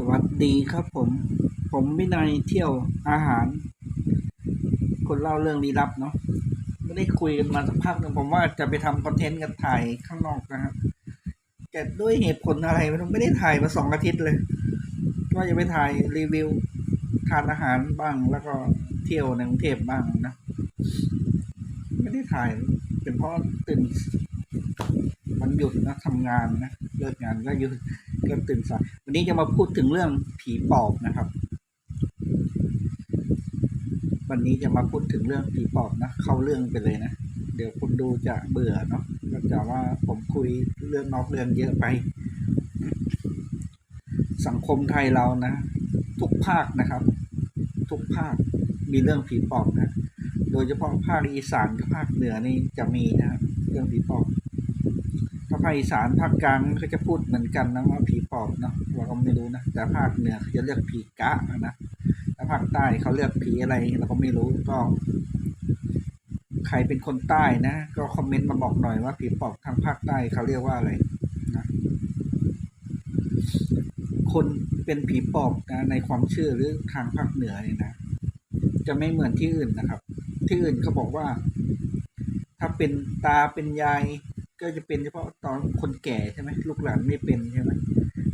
สวัสดีครับผม ผมวินัยเที่ยวอาหาร คนเล่าเรื่องลี้ลับเนาะไม่ได้คุยกันมาสักพักหนึ่งผมว่าจะไปทำคอนเทนต์กันถ่ายข้างนอกนะครับแต่ด้วยเหตุผลอะไรไม่รู้ไม่ได้ถ่ายมาสองอาทิตย์เลยว่าจะไปถ่ายรีวิวทานอาหารบ้างแล้วก็เที่ยวในกรุงเทพบ้างนะ ไม่ได้ถ่ายเป็นเพราะตื่นวันหยุดนะทำงานนะเลิกงานก็หยุด ก็ตื่นสายวันนี้จะมาพูดถึงเรื่องผีปอบนะครับ วันนี้จะมาพูดถึงเรื่องผีปอบนะเข้าเรื่องไปเลยนะ เดี๋ยวคุณดูจะเบื่อเนาะก็จะว่าผมคุยเรื่องนอกเรื่องเยอะไป สังคมไทยเรานะ ทุกภาคนะครับ ทุกภาคมีเรื่องผีปอบนะ โดยเฉพาะภาคอีสานกับภาคเหนือนี่จะมีนะเรื่องผีปอบาภาคอีสานภาคกลางเขาจะพูดเหมือนกันนะว่าผีปอบเนาะเราก็ไม่รู้นะแต่ภาคเหนือเขาจะเรียกผีกะนะแล้วภาคใต้เขาเรียกผีอะไรเราก็ไม่รู้ก็ ใครเป็นคนใต้นะก็คอมเมนต์มาบอกหน่อยว่าผีปอบทางภาคใต้เขาเรียกว่าอะไรนะคนเป็นผีปอบนะในความเชื่อหรือทางภาคเหนือเนี่ยนะจะไม่เหมือนที่อื่นนะครับ ที่อื่นเขาบอกว่า ถ้าเป็นตาเป็นยาย ก็จะเป็นเฉพาะตอนคนแก่ใช่ไหมลูกหลานไม่เป็นใช่ไหม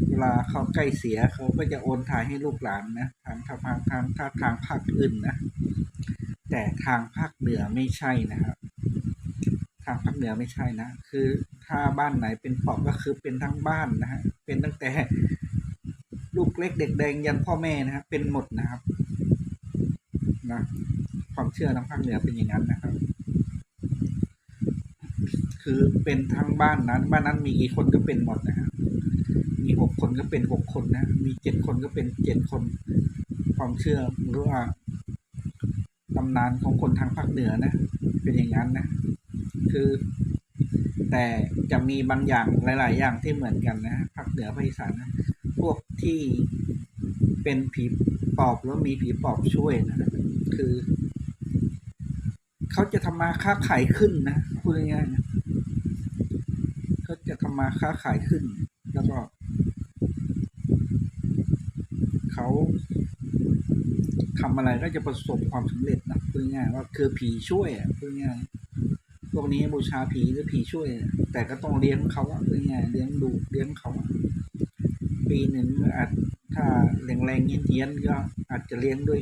เวลาเขาใกล้เสียเขาก็จะโอนถ่ายให้ลูกหลานนะทางทางทางทางทางทางภาคอื่นนะแต่ทางภาคเหนือไม่ใช่นะครับ ทางภาคเหนือไม่ใช่นะ คือถ้าบ้านไหนเป็นปอบก็คือเป็นทั้งบ้านนะฮะเป็นตั้งแต่ลูกเล็กเด็กแดงยันพ่อแม่นะครับเป็นหมดนะครับนะความเชื่อทางภาคเหนือเป็นอย่างนั้นนะครับ คือเป็นทั้งบ้านนั้น บ้านนั้นมีกี่คนก็เป็นหมดนะฮะมีหกคนก็เป็นหกคนนะ มีเจ็ดคนก็เป็นเจ็ดคน ความเชื่อหรือว่าตำนานของคนทางภาคเหนือนะ เป็นอย่างนั้นนะ คือ แต่จะมีบางอย่างหลาย ๆ อย่างที่เหมือนกันนะภาคเหนือภาคอีสานนะพวกที่เป็นผีปอบแล้วมีผีปอบช่วยนะคือ เขาจะทำมาค้าขายขึ้นนะพูดง่ายๆนะเขาจะำมาค้าขายขึ้น แล้วก็ เขาทำอะไรก็จะประสบความสำเร็จนะพูดง่ายว่าคือผีช่วยอะพูดง่ายพวกนี้บูชาผีหรือผีช่วย แต่ก็ต้องเลี้ยงเขาอะพูดง่ายเลี้ยงดูเลี้ยงเขาปีหนึ่งอาจถ้าแรงๆเงี้ยนก็อาจจะเลี้ยงด้วย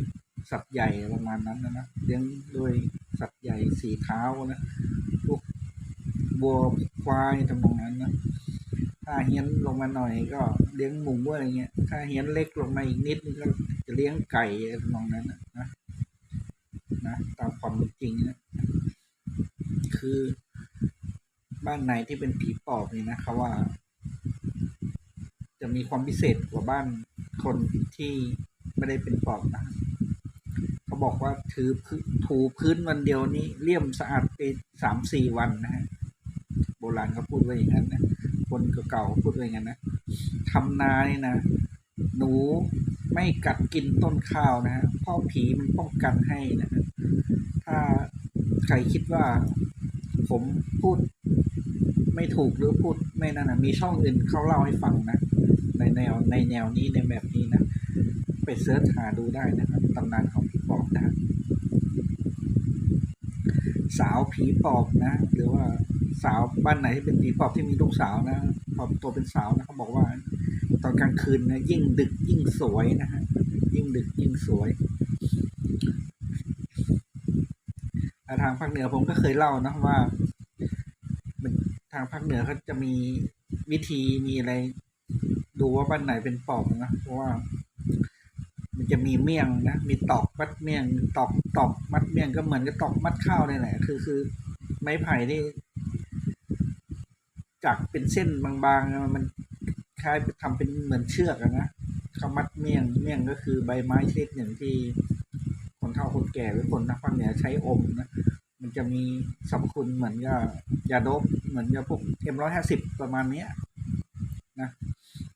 สัตว์ใหญ่ประมาณนั้นนะนะเลี้ยงด้วยสัตว์ใหญ่สีเท้านะ วัวควายทำนองนั้นนะถ้าเฮี้ยนลงมาหน่อยก็เลี้ยงหมูอะไรเงี้ย ถ้าเฮี้ยนเล็กลงมาอีกนิดก็จะเลี้ยงไก่ทำนองนั้นนะนะตามความเป็นจริงนะคือ บ้านไหนที่เป็นผีปอบนี่นะเขาว่า จะมีความพิเศษกว่าบ้านคนที่ไม่ได้เป็นปอบนะเขาบอกว่าถือถูพื้นวันเดียวนี้เลี่ยมสะอาดไปสามสี่วันนะฮะ ราณเขาพูดไว้อย่างนั้นนะคนเก่าๆเขาพูดไว้อย่างนั้นนะทำนาเนี่ยนะ หนูไม่กัดกินต้นข้าวนะฮะเพ่อผีมันป้องกันให้นะฮะถ้าใครคิดว่าผมพูดไม่ถูกหรือพูดไม่นั่นนะมีช่องอื่นเขาเล่าให้ฟังนะ ในแนวในแนวนี้ในแบบนี้นะ ไปเสิร์ชหาดูได้นะครับตำนานของผีปอบนะสาวผีปอบนะ หรือว่า สาวบ้านไหนที่เป็นผีปอบที่มีลูกสาวนะปอบตัวเป็นสาวนะเขาบอกว่า ตอนกลางคืนนะยิ่งดึกยิ่งสวยนะฮะยิ่งดึกยิ่งสวยาทางภาคเหนือผมก็เคยเล่านะว่าทางภาคเหนือเขาจะมีวิธีมีอะไร ดูว่าบ้านไหนเป็นปอบนะเพราะว่า มันจะมีเมี่ยงนะมีตอกมัดเมี่ยงตอกตอกมัดเมี่ยงก็เหมือนกับตอกมัดข้าวนี่แหละคือคือ ไม้ไผ่ที่ จักเป็นเส้นบางๆนะมันคล้ายทำเป็นเหมือนเชือกนะเขามัดเมี่ยงเมี่ยงก็คือใบไม้ชนิดหนึ่งที่คนเฒ่าคนแก่หรือคนทางภาคเหนือใช้อมนะมันจะมีสรรพคุณเหมือนกับยาโดบเหมือนกับพวกเอ็มร้อยห้าสิบประมาณเนี้ยนะ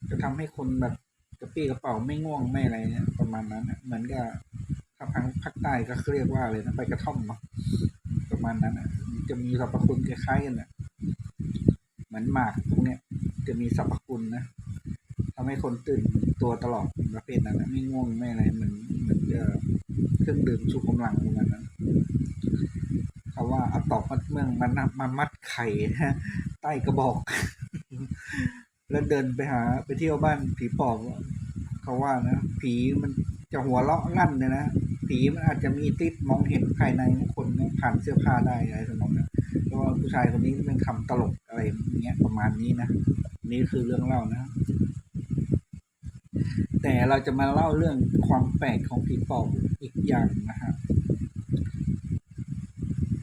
จะทำให้คนแบบกระปี้กระเป๋าไม่ง่วงไม่อะไรเนี่ยประมาณนั้นเหมือนกับถ้าทางภาคใต้ก็เรียกว่าอะไรนะใบกระท่อมเนาะประมาณนั้นนะจะมีสรรพคุณคล้ายๆกันนะ มือนหมากพวกเนี้ยจะมีสรรพคุณนะทำให้คนตื่นตัวตลอดประเภทนั้นนะไม่ง่วงไม่อะไรเหมือนเหมือนเครื่องดื่มชูกำลังประมาณนั้นเขาว่าเอาตอกมัดเมืองมันมามัดไข่ใต้กระบอก แล้วเดินไปหาไปเที่ยวบ้านผีปอบเขาว่านะผีมันจะหัวเราะลั่นเลยนะผีมันอาจจะมีติดมองเห็นภายในของคนผ่านเสื้อผ้าได้อะไรสมองนะเพราะว่า ผู้ชายคนนี้เป็นคำตลกอะไรเงี้ยประมาณนี้นะนี่คือเรื่องเล่านะ แต่เราจะมาเล่าเรื่องความแปลกของผีปอบอีกอย่างนะฮะ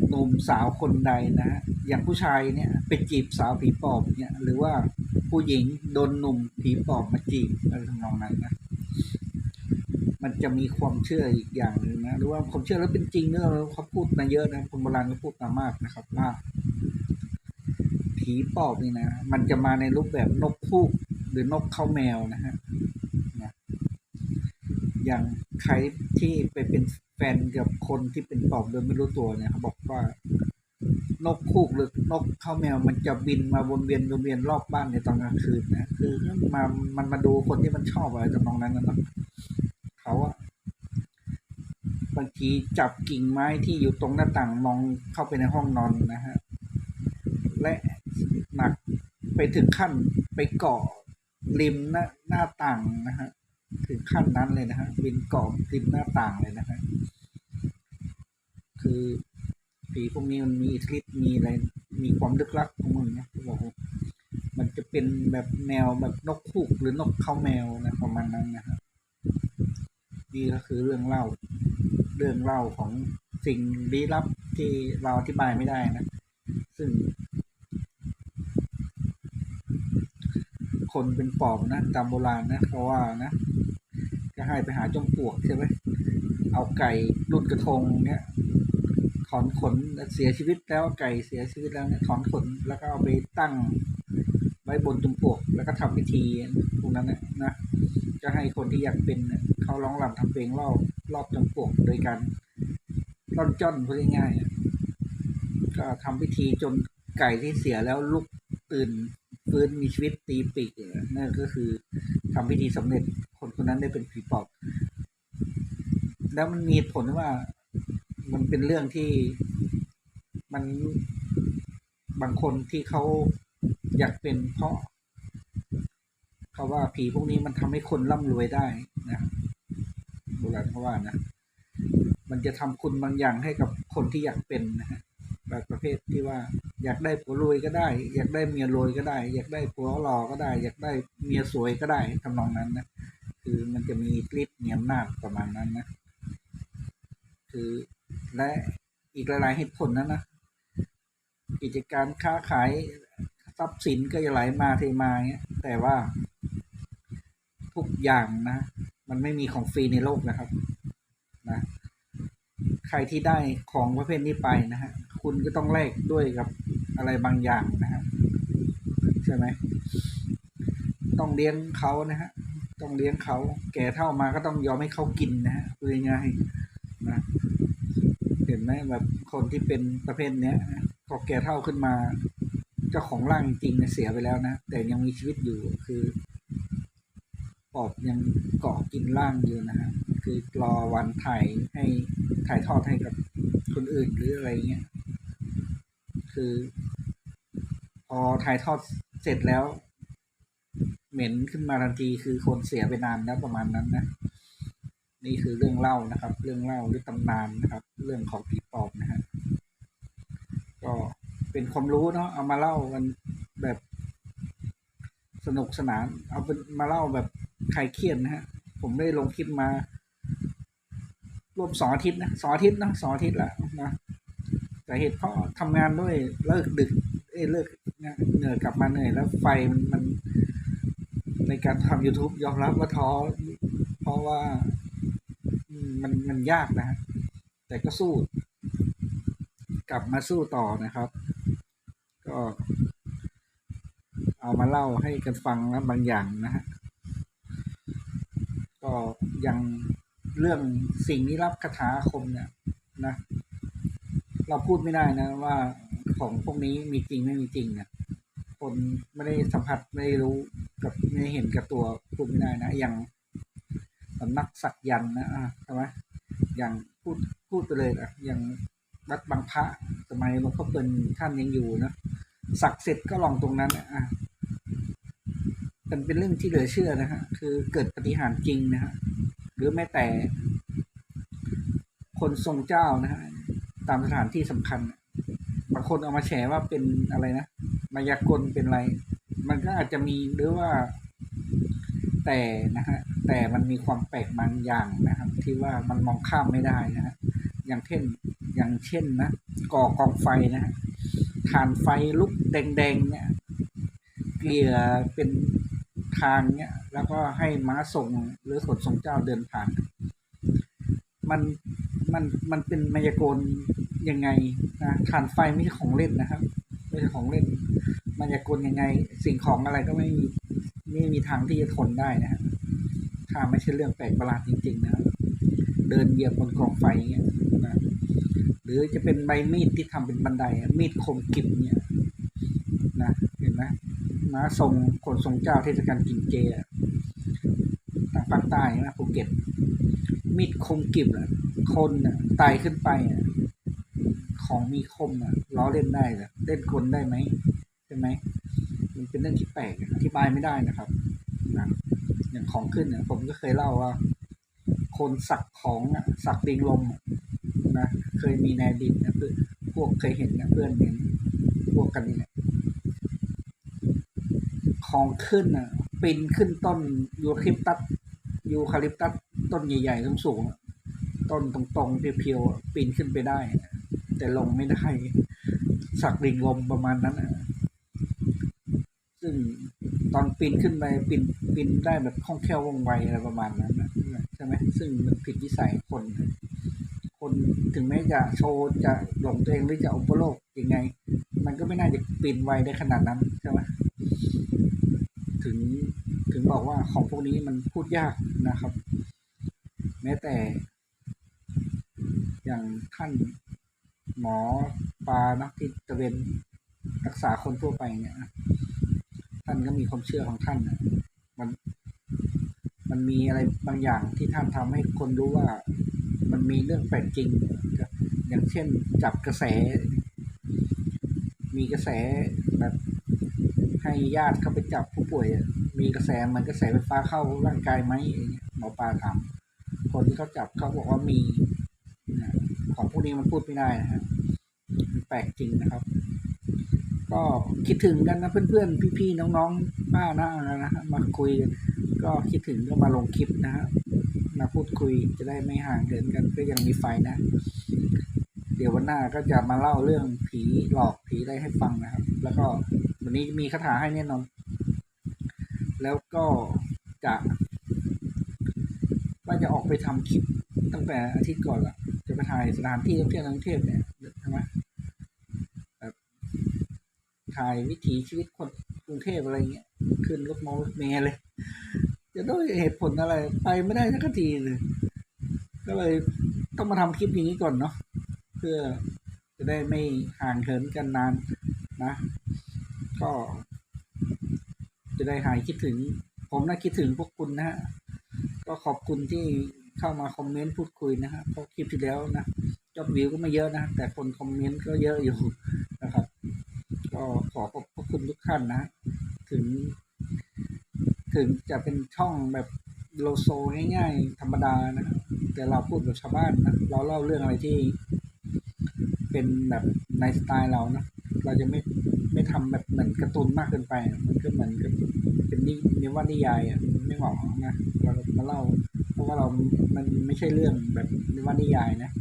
หนุ่มสาวคนใดนะฮะอย่างผู้ชายเนี่ยไปจีบสาวผีปอบเนี่ย หรือว่าผู้หญิงโดนหนุ่มผีปอบมาจีบอะไรทำนองนั้นนะ มันจะมีความเชื่ออีกอย่างหนึ่งนะหรือว่าความเชื่อแล้วเป็นจริงเนอะเขาพูดมาเยอะนะคนโบราณก็พูดมามากนะครับว่าผีปอบนี่นะมันจะมาในรูปแบบนกพูกหรือนกเข้าแมวนะฮะนะอย่างใครที่ไปเป็นแฟนกับคนที่เป็นปอบโดยไม่รู้ตัวเนี่ยเขาบอกว่านกคูกหรือนกเข้าแมวมันจะบินมาวนเวียนวนเวียนรอบบ้านในตอนกลางคืนนะคือมันมามันมาดูคนที่มันชอบอะไรทำนองนั้นนะเนาะ เขาอะบางทีจับกิ่งไม้ที่อยู่ตรงหน้าต่างมองเข้าไปในห้องนอนนะฮะ และหนักไปถึงขั้นไปเกาะริมหน้าหน้าต่างนะฮะถึงขั้นนั้นเลยนะฮะบินเกาะริมหน้าต่างเลยนะฮะคือผีพวกนี้มันมีอิทธิฤทธิ์มีอะไรมีความลึกลับของมันนะบอกมันจะเป็นแบบแนวแบบนกคูกหรือนกเข้าแมวนะประมาณนั้นนะฮะ นี่ก็คือเรื่องเล่า เรื่องเล่าของสิ่งลี้ลับที่เราอธิบายไม่ได้นะ ซึ่ง คนเป็นปอบนะตามโบราณนะเขาว่านะก็ให้ไปหาจมปลวกใช่ไหมเอาไก่รุ่นกระทงเนี่ยถอนขนเสียชีวิตแล้วไก่เสียชีวิตแล้วเนี่ยถอนขนแล้วก็เอาไปตั้งไว้บนจอมปลวกแล้วก็ทำพิธีพวกนั้นนะนะ จะให้คนที่อยากเป็นเนี่ยเขาร้องรำทำเพลงรอบรอบจอมปวกโดยการร่อนจ้อนพูดง่ายๆก็ทำพิธีจนไก่ที่เสียแล้วลุกตื่นฟื้นมีชีวิตตีปีกนั่นก็คือทำพิธีสำเร็จคนคนนั้นได้เป็นผีปอบ แล้วมันมีผลว่ามันเป็นเรื่องที่มันบางคนที่เขาอยากเป็นเพราะ เขาว่าผีพวกนี้มันทำให้คนร่ำรวยได้นะโบราณเขาว่านะมันจะทำคุณบางอย่างให้กับคนที่อยากเป็นนะฮะแบบประเภทที่ว่า อยากได้ผัวรวยก็ได้ อยากได้เมียรวยก็ได้ อยากได้ผัวหล่อก็ได้ อยากได้เมียสวยก็ได้ทำนองนั้นนะคือมันจะมีฤทธิ์มีอำนาจประมาณนั้นนะคือและอีกหลายๆเหตุผลนั้นนะกิจการค้าขายทรัพย์สินก็จะไหลมาเทมาเงี้ยแต่ว่า ทุกอย่างนะ มันไม่มีของฟรีในโลกนะครับนะใครที่ได้ของประเภทนี้ไปนะฮะคุณก็ต้องแลกด้วยกับอะไรบางอย่างนะฮะใช่ไหมต้องเลี้ยงเขานะฮะต้องเลี้ยงเขาแก่เท่ามาก็ต้องยอมให้เขากินนะฮะพูดง่ายๆนะเห็นไหมแบบคนที่เป็นประเภทเนี้ยพอแก่เท่าขึ้นมา เจ้าของร่างจริงเนี่ยเสียไปแล้วนะ แต่ยังมีชีวิตอยู่คือ ปอบยังเกาะกินร่างอยู่นะฮะคือรอวันถ่ายให้ถ่ายทอดให้กับคนอื่นหรืออะไรเงี้ยคือ พอถ่ายทอดเสร็จแล้ว เหม็นขึ้นมาทันทีคือคนเสียไปนานแล้วประมาณนั้นนะนี่คือเรื่องเล่านะครับ เรื่องเล่าหรือตำนานนะครับ เรื่องของผีปอบนะฮะก็เป็นความรู้เนาะเอามาเล่ากันแบบสนุกสนาน เอาเป็นมาเล่าแบบ ใครเครียดนะฮะ ผมได้ลงคลิปมารวมสองอาทิตย์นะสองอาทิตย์นะสองอาทิตย์ละนะแต่เหตุเพราะทำงานด้วยเลิกดึกเอ้เลิกเหนื่อยกลับมาเหนื่อยแล้วไฟมันมัน ในการทำ YouTube ยอมรับว่าท้อเพราะว่ามันมันยากนะฮะแต่ก็สู้ กลับมาสู้ต่อนะครับ ก็ เอามาเล่าให้กันฟังนะบางอย่างนะฮะ ก็ยังเรื่องสิ่งลี้ลับคาถาคมเนี่ยนะ เราพูดไม่ได้นะว่าของพวกนี้มีจริงไม่มีจริงนะคนไม่ได้สัมผัสไม่ได้รู้กับไม่ได้เห็นกับตัวพูดไม่ได้นะ อย่างสำนักสักยันนะอะใช่ไหมอย่างพูดพูดไปเลยนะอย่างวัดบางพระสมัยหลวงพ่อเปิลท่านยังอยู่นะสักเสร็จก็ลองตรงนั้นนะอะ มันเป็นเรื่องที่เหลือเชื่อนะฮะคือเกิดปฏิหารจริงนะฮะหรือแม้แต่ คนทรงเจ้านะฮะตามสถานที่สำคัญบางคนเอามาแฉว่าเป็นอะไรนะมายากลเป็นอะไร มันก็อาจจะมีหรือว่าแต่นะฮะแต่มันมีความแปลกบางอย่างนะครับ ที่ว่ามันมองข้ามไม่ได้นะฮะอย่างเช่นอย่างเช่นนะก่อกองไฟนะฮะฐานไฟลุกแดงๆเนี่ยเกลี่ยเป็น ทางเนี่ยแล้วก็ให้ม้าส่งหรือขนส่งเจ้าเดินผ่าน มันมันมันเป็นมายากลยังไงนะฐานไฟไม่ใช่ของเล่นนะครับไม่ใช่ของเล่นมายากลยังไง สิ่งของอะไรก็ไม่มีไม่มีทางที่จะทนได้นะฮะถ้าไม่ใช่เรื่องแปลกประหลาดจริง ๆ นะครับเดินเหยียบบนกองไฟเงี้ยนะหรือจะเป็นใบมีดที่ทำเป็นบันไดมีดคมกริบเนี่ยนเนไหม ม้าทรงขนทรงเจ้าเทศกาลกินเจอะทางภาคใต้นะภูเก็ต มีดคมกิบอะคนอะไต่ขึ้นไปอะของมีคมอะล้อเล่นได้เหรอเล่นกลได้ไหมใช่ไหมมันเป็นเรื่องที่แปลกอธิบายไม่ได้นะครับนะอย่างของขึ้นเนี่ยผมก็เคยเล่าว่า คนสักของอะสักดิงลมนะเคยมีในดินนะเพื่อนพวกเคยเห็นนะเพื่อนเห็นพวกกันนี่แหละ ของขึ้นอะปีนขึ้นต้นยูคาลิปตัสยูคาลิปตัสต้นใหญ่ๆสูงๆอะต้นตรงๆเพียวๆปีนขึ้นไปได้ แต่ลงไม่ได้สักดิงลมประมาณนั้นอะซึ่งตอนปีนขึ้นไปปีนปีนได้แบบคล่องแคล่วว่องไวอะไรประมาณนั้นใช่ไหมซึ่งมันผิดวิสัยคน คนถึงแม้จะโชว์จะหลงตัวเองหรือจะอุปโลกยังไง มันก็ไม่น่าจะปีนไวได้ขนาดนั้นใช่ไหม ถึงถึงบอกว่าของพวกนี้มันพูดยากนะครับ แม้แต่ อย่างท่านหมอปลานะที่ตะเวนรักษาคนทั่วไปเนี่ยท่านก็มีความเชื่อของท่านนะมันมันมีอะไรบางอย่างที่ท่านทำให้คนรู้ว่ามันมีเรื่องแปลกจริง อย่างเช่นจับกระแส มีกระแส ให้ญาติเข้าไปจับผู้ป่วย มีกระแสเหมันกระแสไฟฟ้าเข้าร่างกายไหมอย่างเงี้ยหมอปลาถามคนที่เขาจับเขาบอกว่ามีของพวกนี้มันพูดไม่ได้นะฮะมันแปลกจริงนะครับ ก็คิดถึงกันนะเพื่อนๆพี่ๆน้องๆป้าน้านะฮะมาคุยกันก็คิดถึงก็มาลงคลิปนะฮะมาพูดคุยจะได้ไม่ห่างเกินกันก็ยังมีไฟนะ ดี๋ยววันหน้าก็จะมาเล่าเรื่องผีหลอกผีอะไรให้ฟังนะครับ แล้วก็วันนี้มีคาถาให้แน่นอน แล้วก็จะว่าจะออกไปทำคลิปตั้งแต่อาทิตย์ก่อนละจะไปถ่ายสถานที่ท่องเที่ยวในกรุงเทพเนี่ยใช่ไหมแบบถ่ายวิถีชีวิตคนกรุงเทพอะไรเงี้ยขึ้นรถมอรถเมล์เลย จะด้วยเหตุผลอะไรไปไม่ได้สักทีเลยก็เลยต้องมาทำคลิปอย่างนี้ก่อนเนาะ เพื่อจะได้ไม่ห่างเหินกันนานนะ ก็ จะได้หายคิดถึง ผมน่าคิดถึงพวกคุณนะฮะก็ขอบคุณที่เข้ามาคอมเมนต์พูดคุยนะฮะเพราะคลิปที่แล้วนะยอดวิวก็ไม่เยอะนะ แต่คนคอมเมนต์ก็เยอะอยู่นะครับ ก็ขอขอบพระคุณทุกท่านนะ ถึง ถึงจะเป็นช่องแบบโลโซง่ายๆ ธรรมดานะ แต่เราพูดแบบชาวบ้านนะ เราเล่าเรื่องอะไรที่ เป็นแบบในสไตล์เรานะเราจะไม่ไม่ทำแบบเหมือนการ์ตูนมากเกินไป มันก็เหมือนกับเป็นนินิวนิยายอะไม่เหมาะนะเรามาเล่า เพราะว่าเรา มันไม่ใช่เรื่องแบบนิวนิยายนะ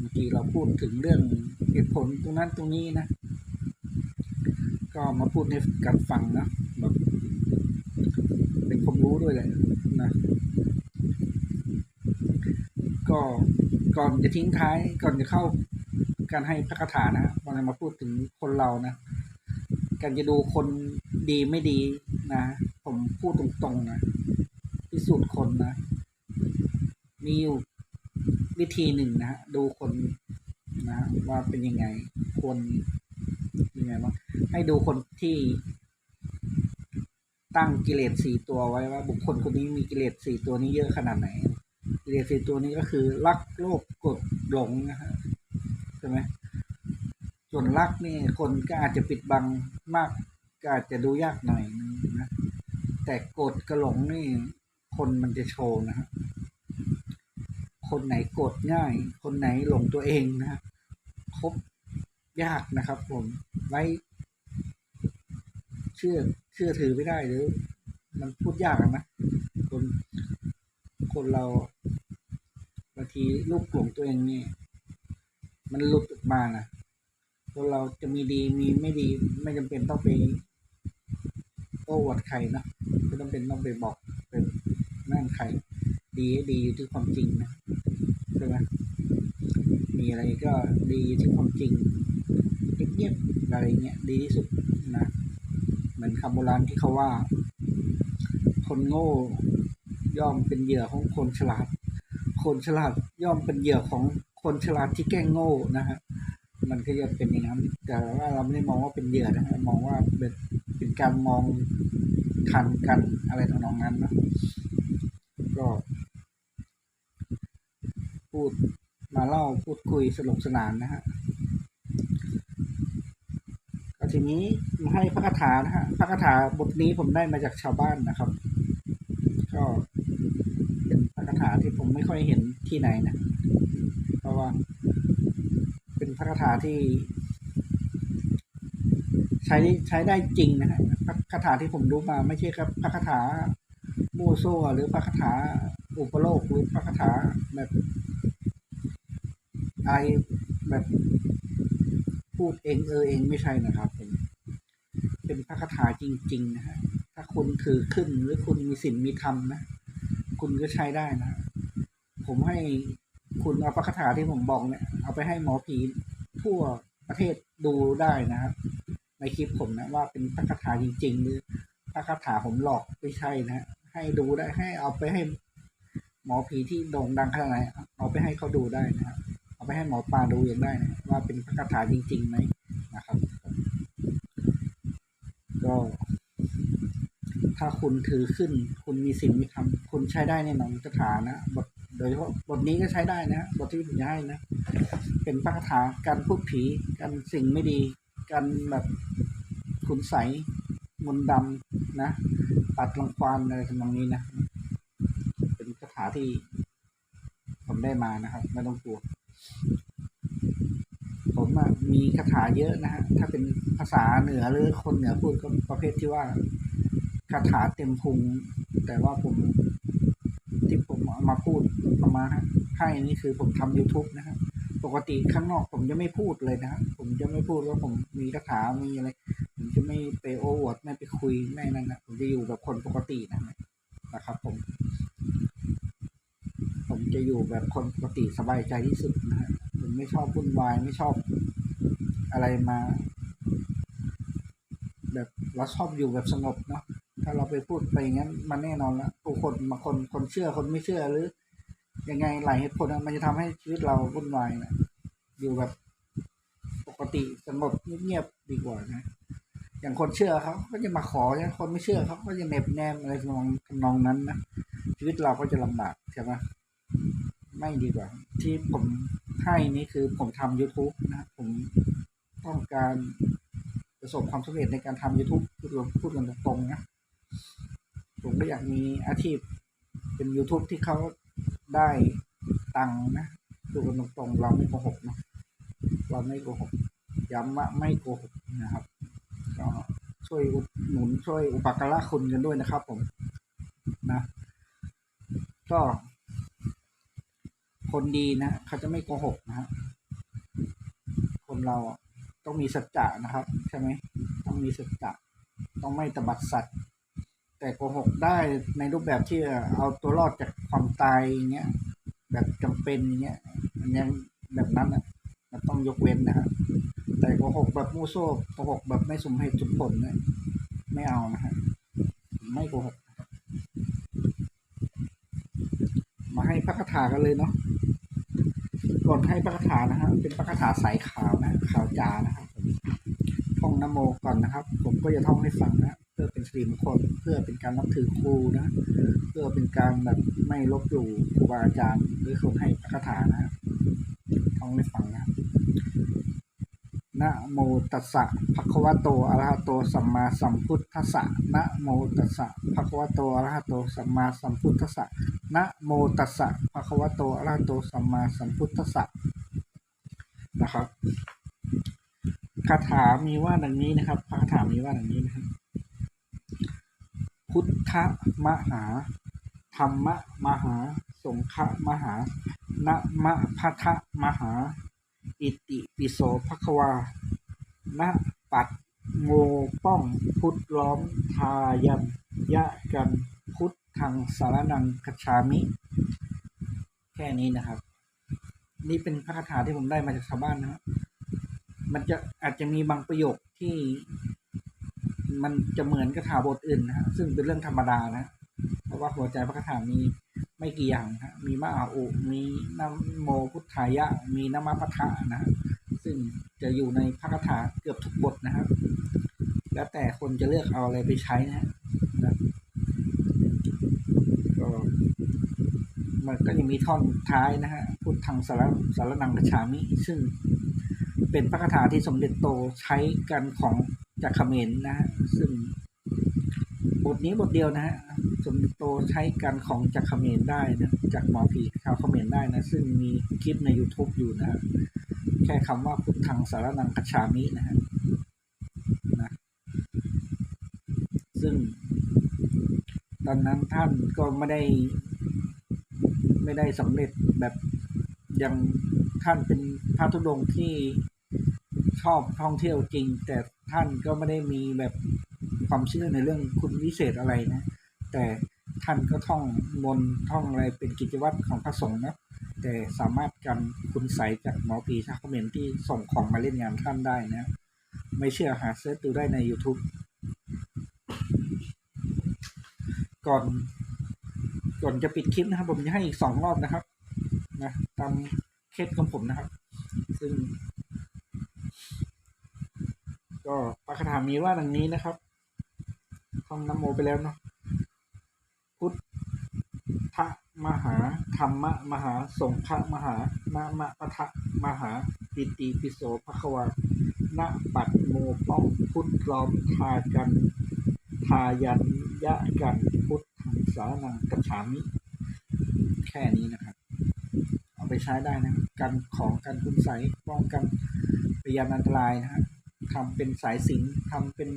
บางทีเราพูดถึงเรื่องเหตุผลตรงนั้นตรงนี้นะ ก็มาพูดให้กันฟังนะแบบเป็นความรู้ด้วยแหละนะก็ก่อนจะทิ้งท้ายก่อนจะเข้า การให้พระคาถานะวันนี้มาพูดถึงคนเรานะ การจะดูคนดีไม่ดีนะ ผมพูดตรงๆนะพิสูจน์คนนะ มีอยู่วิธีหนึ่งนะดูคนนะ ว่าเป็นยังไงควรยังไงไงบ้างให้ดูคนที่ตั้งกิเลสสี่ตัวไว้ว่า บุคคลคนนี้มีกิเลสสี่ตัวนี้เยอะขนาดไหนกิเลสสี่ตัวนี้ก็คือรักโลภโกรธหลงนะฮะ ใช่ไหมส่วนรักนี่คนก็อาจจะปิดบังมากก็อาจจะดูยากหน่อยนึงนะแต่โกรธกับหลงนี่คนมันจะโชว์นะฮะคนไหนโกรธง่าย คนไหนหลงตัวเองนะคบยากนะครับผมไว้เชื่อเชื่อถือไม่ได้หรือ มันพูดยากนะคนคนเราบางทีลูกหลงตัวเองนี่ มันหลุดออกมานะคนเราจะมีดีมีไม่ดี ไม่จำเป็นต้องไปโต้อวดใครนะไม่จำเป็นต้องไปบอกเป็นนั่นใคร ดีดีอยู่ที่ความจริงนะใช่ไหมมีอะไรก็ดีอยู่ที่ความจริงเงียบๆอะไรเงี้ยดีที่สุดนะเหมือนคำโบราณที่เขาว่า คนโง่ย่อมเป็นเหยื่อของคนฉลาด คนฉลาดย่อมเป็นเหยื่อของ คนฉลาดที่แกล้งโง่นะฮะมันก็จะเป็นอย่างนั้นแต่ว่าเราไม่ได้มองว่าเป็นเหยื่อนะฮะมองว่าเป็นเป็นการมองทันกันอะไรทำนองนั้นนะก็ พูดมาเล่าพูดคุยสนุกสนานนะฮะก็ทีนี้มาให้พระคาถานะฮะพระคาถาบทนี้ผมได้มาจากชาวบ้านนะครับ ก็เป็นพระคาถาที่ผม ไม่ค่อยเห็นที่ไหนนะ เพราะว่า เป็นพระคาถาที่ ใช้ใช้ได้จริงนะฮะพระคาถาที่ผมรู้มา ไม่ใช่ครับพระคาถามูโซหรือพระคาถาอุปโลกหรือพระคาถาแบบไรแบบพูดเองเออเองไม่ใช่นะครับผมเป็นพระคาถาจริง ๆ นะฮะถ้าคุณถือขึ้นหรือคุณมีศีลมีธรรมนะ คุณก็ใช้ได้นะ ผมให้คุณเอาพระคาถาที่ผมบอกเนี่ย เอาไปให้หมอผีทั่วประเทศดูได้นะครับ ในคลิปผมนะว่าเป็นพระคาถาจริง ๆ หรือพระคาถาผมหลอกไม่ใช่นะฮะให้ดูได้ให้เอาไปให้หมอผีที่โด่งดังขนาดไหนเอาไปให้เขาดูได้นะครับเอาไปให้หมอปลาดูอย่างได้นะว่าเป็นพระคาถาจริงๆไหมนะครับ ก็ถ้าคุณถือขึ้น คุณมีสิ่งมีธรรมคุณใช้ได้แน่นอนคาถานะบท โดยเฉพาะบทนี้ก็ใช้ได้นะบทที่ผมจะให้นะ เป็นพระคาถาการพูดผีการสิ่งไม่ดีการแบบคุณใสมนต์ดำนะปัดรังควานอะไรทำนองนี้นะ เป็นคาถาที่ผมได้มานะครับ ไม่ต้องกลัว ผมอะมีคาถาเยอะนะฮะถ้าเป็นภาษาเหนือหรือคนเหนือพูดก็ประเภทที่ว่าคาถาเต็มพุง แต่ว่าผม มอามาพูดเอามาให้นี่คือผมทำ YouTube นะฮะปกติข้างนอกผมจะไม่พูดเลยนะผมจะไม่พูดว่าผมมีคาถามีอะไร ผมจะไม่ไปโอ้อวดไม่ไปคุยไม่นั่นนะผมจะอยู่แบบคนปกตินะนะครับ ผม ผมจะอยู่แบบคนปกติสบายใจที่สุดนะฮะผมไม่ชอบวุ่นวายไม่ชอบอะไรมา แบบเราชอบอยู่แบบสงบเนาะ ถ้าเราไปพูดไปอย่างนั้นมันแน่นอนละผู้คนบางคนคนเชื่อคนไม่เชื่อหรือยังไงหลายเหตุผลมันจะทำให้ชีวิตเราวุ่นวายนะอยู่แบบปกติสงบเงียบๆดีกว่านะอย่างคนเชื่อเขาก็จะมาขออย่คนไม่เชื่อเขาก็จะเหน็บแนมอะไรทำนองทำนองนั้นนะชีวิตเราก็จะลำบากใช่ไหมไม่ดีกว่า ที่ผมให้นี่คือผมทำ YouTube นะผมต้องการประสบความสำเร็จในการทำ YouTube พูดกันพูดกันตรงๆนะ ผมก็อยากมีอาชีพ เป็น YouTube ที่เขาได้ตังค์นะพูกันตรงๆเราไม่โกหกนะเราไม่โกหกย้ำว่าไม่โกหกนะครับก็ช่วยอุดหนุนช่วยอุปการะคุณกันด้วยนะครับ ผมนะ ก็ คนดีนะเขาจะไม่โกหกนะฮะคนเราต้องมีสัจจะนะครับ ใช่ไหมต้องมีสัจจะต้องไม่ตบัดสัตว์ แต่โกหกได้ในรูปแบบที่เอาตัวรอดจากความตายอย่างเงี้ยแบบจำเป็นอย่างเงี้ยอันนี้แบบนั้นอะมันต้องยกเว้นนะครับแต่โกหกแบบมูโซ่โกหกแบบไม่สมเหตุสมผลเนี่ยไม่เอานะฮะไม่โกหกมาให้พระคาถากันเลยเนาะก่อนให้พระคาถานะฮะเป็นพระคาถาสายขาวนะขาวจานะครับท่องนโมก่อนนะครับ ผมก็จะท่องให้ฟังนะ พื่อเป็นสิริมงคลเพื่อเป็นการนับถือครูนะ เพื่อเป็นการแบบไม่ลบหลู่ครูบาอาจารย์หรือคนให้คาถานะครับท่องให้ฟังนะนะโมตัสสะภะคะวะโตอะระหะโตสัมมาสัมพุทธัสสะนะโมตัสสะภะคะวะโตอะระหะโตสัมมาสัมพุทธัสสะนะโมตัสสะภะคะวะโตอะระหะโตสัมมาสัมพุทธัสสะนะครับคาถามีว่าดังนี้นะครับคาถามีว่าดังนี้นะครับ พุทธมหา ธรรมมหา สงฆมหานะมะพัทมหา อิติปิโสภควานะปัดโมป้องพุทธล้อมทายันยะกันพุทธังสารนังกัจฉามิ แค่นี้นะครับ นี่เป็นพระคาถาที่ผมได้มาจากชาวบ้านนะครับมันจะอาจจะมีบางประโยคที่ มันจะเหมือนคาถาบทอื่นนะฮะซึ่งเป็นเรื่องธรรมดานะเพราะว่าหัวใจพระคาถามีไม่กี่อย่างนะมีมะอาอุมีนโมพุทธายะ มีนมะพัทะนะซึ่งจะอยู่ในพระคาถาเกือบทุกบทนะครับ แล้วแต่คนจะเลือกเอาอะไรไปใช้นะฮะก็มันก็ยังมีท่อนท้ายนะฮะพุทธังสารสารนังกัจฉามิ ซึ่งเป็นพระคาถาที่สมเด็จโตใช้กันของ จากเขมรนะฮะซึ่งบทนี้บทเดียวนะฮะสมโตใช้กันของจากเขมรได้นะจากหมอผีชาวเขมรได้นะ ซึ่งมีคลิปใน YouTube อยู่นะแค่คำว่าพุทธังสารนังคัจฉามินะฮะนะซึ่ง ตอนนั้นท่านก็ไม่ได้ ไม่ได้สำเร็จแบบยังท่านเป็นพระธุดงที่ ชอบท่องเที่ยวจริง แต่ท่านก็ไม่ได้มีแบบความเชื่อในเรื่องคุณวิเศษอะไรนะ แต่ท่านก็ท่องมนท่องอะไรเป็นกิจวัตรของพระสงฆ์นะแต่สามารถกันคุณใสจากหมอผีชาคอมเมนที่ส่งของมาเล่นงานท่านได้นะ ไม่เชื่อหาเซิร์ชดูได้ใน YouTube ก่อนก่อนจะปิดคลิปนะครับ ผมจะให้อีกสองรอบนะครับ นะตามเคสของผมนะครับ ซึ่ง ก็ปาคาถามีว่าดังนี้นะครับท่องนโมไปแล้วเนาะพุทธมหาธรรมมหาสงฆมหานามะปะทะมหาปิติปิโสภควาณปัดโมป้องพุทธล้อมทากันทายันยะกันพุทธังสานังกัจฉามิ แค่นี้นะครับ เอาไปใช้ได้นะกันของกันคุณใสป้องกันพยานอันตรายนะฮะ ทำเป็นสายสิญจนทำเป็น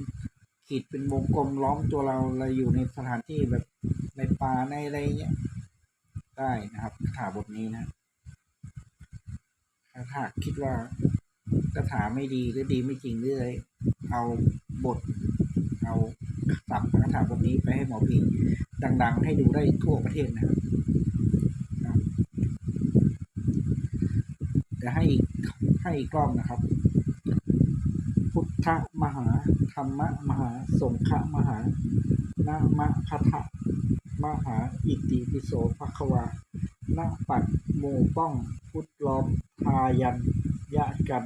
ขีดเป็นวงกลมล้อมตัวเราเราอยู่ในสถานที่แบบในป่าในอะไรเงี้ยได้นะครับคาถาบทนี้นะถ้าคิดว่าคาถาไม่ดีหรือดีไม่จริงหรืออะไรเอาบท เอาสับคาถาบทนี้ไปให้หมอผีดัง ๆ ให้ดูได้ทั่วประเทศนะครับเดี๋ยวให้ให้อีกรอบนะครับ หาธรรมะมหาสงฆมหานามะพัทะมหาอิติปิโสภควานาปัดโมป้องพุทธล้อมทายันยะกัน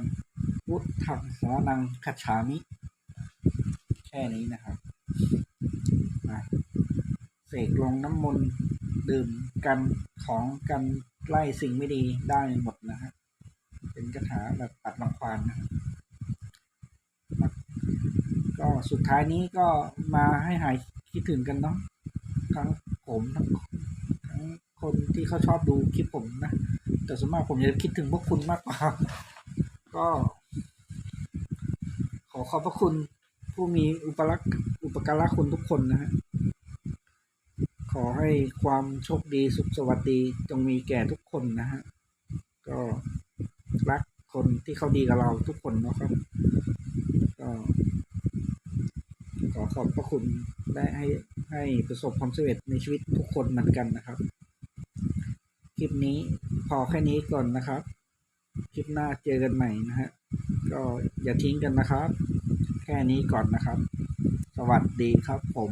พุทธังสานังคัจฉามิ แค่นี้นะครับนะเสกลงน้ำมนต์ดื่มกันของกันไล่สิ่งไม่ดีได้หมดนะฮะเป็นคาถาแบบปัดรังควานนะครับ ก็สุดท้ายนี้ก็มาให้หายคิดถึงกันเนาะทั้งผมทั้งทั้งคนที่เขาชอบดูคลิปผมนะ แต่ส่วนมากผมจะคิดถึงพวกคุณมากกว่าก็ ขอขอบพระคุณผู้มีอุปรักษ์อุปการะคุณทุกคนนะฮะขอให้ความโชคดีสุขสวัสดีจงมีแก่ทุกคนนะฮะก็รักคนที่เขาดีกับเราทุกคนนะครับก็ ขอขอบพระคุณได้ให้ให้ประสบความสำเร็จในชีวิตทุกคนเหมือนกันนะครับ คลิปนี้พอแค่นี้ก่อนนะครับ คลิปหน้าเจอกันใหม่นะฮะก็อย่าทิ้งกันนะครับ แค่นี้ก่อนนะครับ สวัสดีครับผม